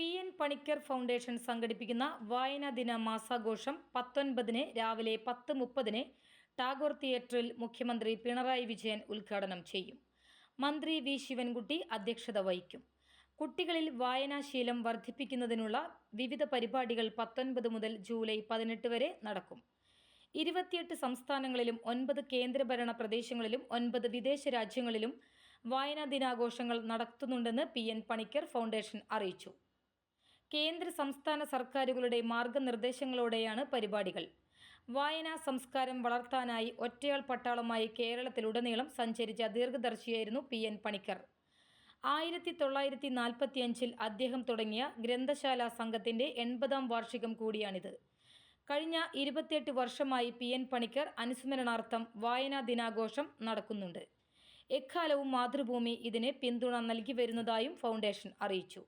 P N Panicker foundation സംഘടിപ്പിക്കുന്ന വായനാ ദിന മാസാഘോഷം പത്തൊൻപതിന് രാവിലെ പത്ത് മുപ്പതിന് ടാഗോർ തിയേറ്ററിൽ മുഖ്യമന്ത്രി പിണറായി വിജയൻ ഉദ്ഘാടനം ചെയ്യും. മന്ത്രി വി ശിവൻകുട്ടി അധ്യക്ഷത വഹിക്കും. കുട്ടികളിൽ വായനാശീലം വർദ്ധിപ്പിക്കുന്നതിനുള്ള വിവിധ പരിപാടികൾ പത്തൊൻപത് മുതൽ ജൂലൈ പതിനെട്ട് വരെ നടക്കും. ഇരുപത്തിയെട്ട് സംസ്ഥാനങ്ങളിലും ഒൻപത് കേന്ദ്രഭരണ പ്രദേശങ്ങളിലും ഒൻപത് വിദേശ രാജ്യങ്ങളിലും വായനാ ദിനാഘോഷങ്ങൾ നടത്തുന്നുണ്ടെന്ന് പി എൻ പണിക്കർ ഫൗണ്ടേഷൻ അറിയിച്ചു. കേന്ദ്ര സംസ്ഥാന സർക്കാരുകളുടെ മാർഗനിർദ്ദേശങ്ങളോടെയാണ് പരിപാടികൾ. വായനാ സംസ്കാരം വളർത്താനായി ഒറ്റയാൾ പട്ടാളമായി കേരളത്തിലുടനീളം സഞ്ചരിച്ച ദീർഘദർശിയായിരുന്നു പി എൻ പണിക്കർ. ആയിരത്തി തൊള്ളായിരത്തി നാൽപ്പത്തിയഞ്ചിൽ അദ്ദേഹം തുടങ്ങിയ ഗ്രന്ഥശാല സംഘത്തിന്റെ എൺപതാം വാർഷികം കൂടിയാണിത്. കഴിഞ്ഞ ഇരുപത്തിയെട്ട് വർഷമായി പി എൻ പണിക്കർ അനുസ്മരണാർത്ഥം വായനാ ദിനാഘോഷം നടക്കുന്നുണ്ട്. എക്കാലവും മാതൃഭൂമി ഇതിന് പിന്തുണ നൽകി വരുന്നതായും ഫൗണ്ടേഷൻ അറിയിച്ചു.